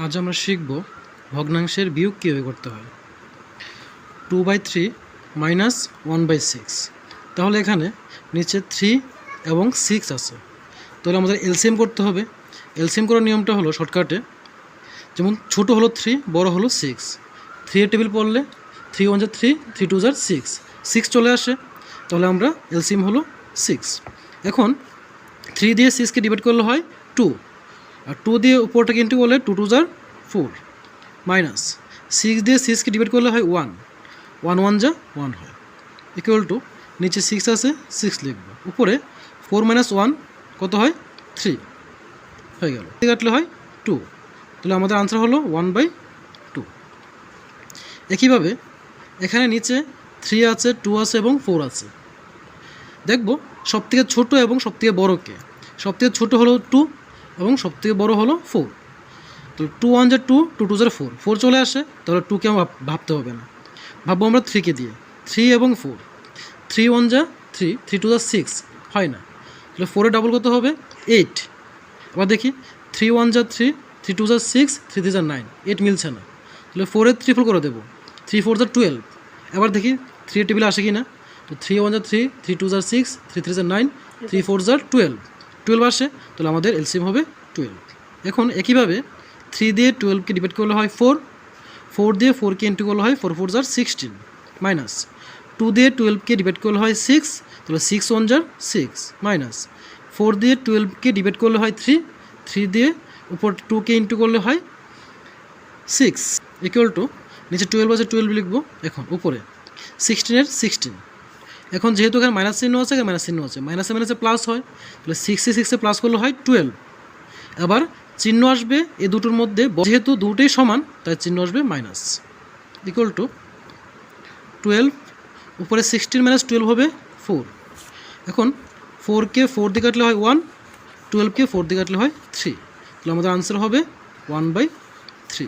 আজ আমরা শিখব ভগ্নাংশের বিয়োগ কীভাবে করতে হয়। Two by three minus one by six তাহলে এখানে নিচে থ্রি এবং সিক্স আছে। তাহলে আমাদের এলসিএম করতে হবে। এলসিএম করার নিয়মটা হলো শর্টকাটে যেমন ছোট হলো থ্রি বড় হলো সিক্স থ্রি টেবিল পড়লে থ্রি ওয়ান জার থ্রি থ্রি টু জার সিক্স সিক্স চলে আসে, তাহলে আমরা এলসিএম হলো সিক্স এখন থ্রি দিয়ে সিক্সকে ডিভাইড করলে হয় টু আর টু দিয়ে উপরটাকে ইন্টু করলে টু টু জার ফোর মাইনাস সিক্স দিয়ে সিক্সকে ডিভাইড করলে হয় ওয়ান ওয়ান ওয়ান যা ওয়ান হয়। ইকুয়াল টু নিচে সিক্স আছে সিক্স লিখব। উপরে ফোর মাইনাস ওয়ান কত হয়? থ্রি হয়ে গেল। কাটলে হয় টু তাহলে আমাদের আনসার হলো ওয়ান বাই টু একইভাবে এখানে নিচে থ্রি আছে টু আছে এবং ফোর আছে। দেখব সবথেকে ছোট এবং সবথেকে বড় কে। সবথেকে ছোট হলো টু এবং সবথেকে বড় হলো ফোর তো টু ওয়ান যা টু টু টু যার ফোর ফোর চলে আসে, তাহলে টুকে আমার ভাবতে হবে না। ভাববো আমরা থ্রিকে দিয়ে। থ্রি এবং ফোর থ্রি ওয়ান যা থ্রি থ্রি টু যা সিক্স হয় না। তাহলে ফোরে ডাবল কত হবে এইট আবার দেখি থ্রি ওয়ান যা থ্রি থ্রি টু যা সিক্স থ্রি থ্রি যা নাইন এইট মিলছে না। তাহলে ফোরে থ্রি ফোর করে দেবো। থ্রি ফোর যা টুয়েলভ এবার দেখি থ্রি টেবিলে আসে কি না তো থ্রি ওয়ান যা থ্রি থ্রি টু যা সিক্স থ্রি থ্রি যা নাইন থ্রি ফোর যা টুয়েলভ টুয়েলভ আসে, তাহলে আমাদের এলসিএম হবে টুয়েলভ। এখন একইভাবে থ্রি দিয়ে টুয়েলভকে ডিভাইড করলে হয় ফোর ফোর দিয়ে ফোরকে ইন্টু করলে হয় ফোর ফোর জার সিক্সটিন মাইনাস টু দিয়ে টুয়েলভকে ডিভাইড করলে হয় সিক্স তাহলে সিক্স ওয়ান জার সিক্স মাইনাস ফোর দিয়ে টুয়েলভকে ডিভাইড করলে হয় থ্রি থ্রি দিয়ে উপর টুকে ইন্টু করলে হয় সিক্স ইকুয়াল টু নিচে টুয়েলভ আছে টুয়েলভ লিখব, এখন উপরে। সিক্সটিনের সিক্সটিন এখন যেহেতু এখানে মাইনাস চিহ্ন আছে, এখানে মাইনাস চিহ্ন আছে। মাইনাসে মাইনাসে প্লাস হয়, তাহলে সিক্সে সিক্সে প্লাস করলে হয় টুয়েলভ আবার চিহ্ন আসবে এ দুটোর মধ্যে, যেহেতু দুটোই সমান, তাই চিহ্ন আসবে মাইনাস ইকুয়াল টু টুয়েলভ উপরে সিক্সটিন মাইনাস টুয়েলভ হবে ফোর এখন ফোরকে ফোর দিয়ে কাটলে হয় ওয়ান টুয়েলভকে ফোর দিয়ে কাটলে হয় থ্রি তাহলে আমাদের আনসার হবে ওয়ান বাই থ্রি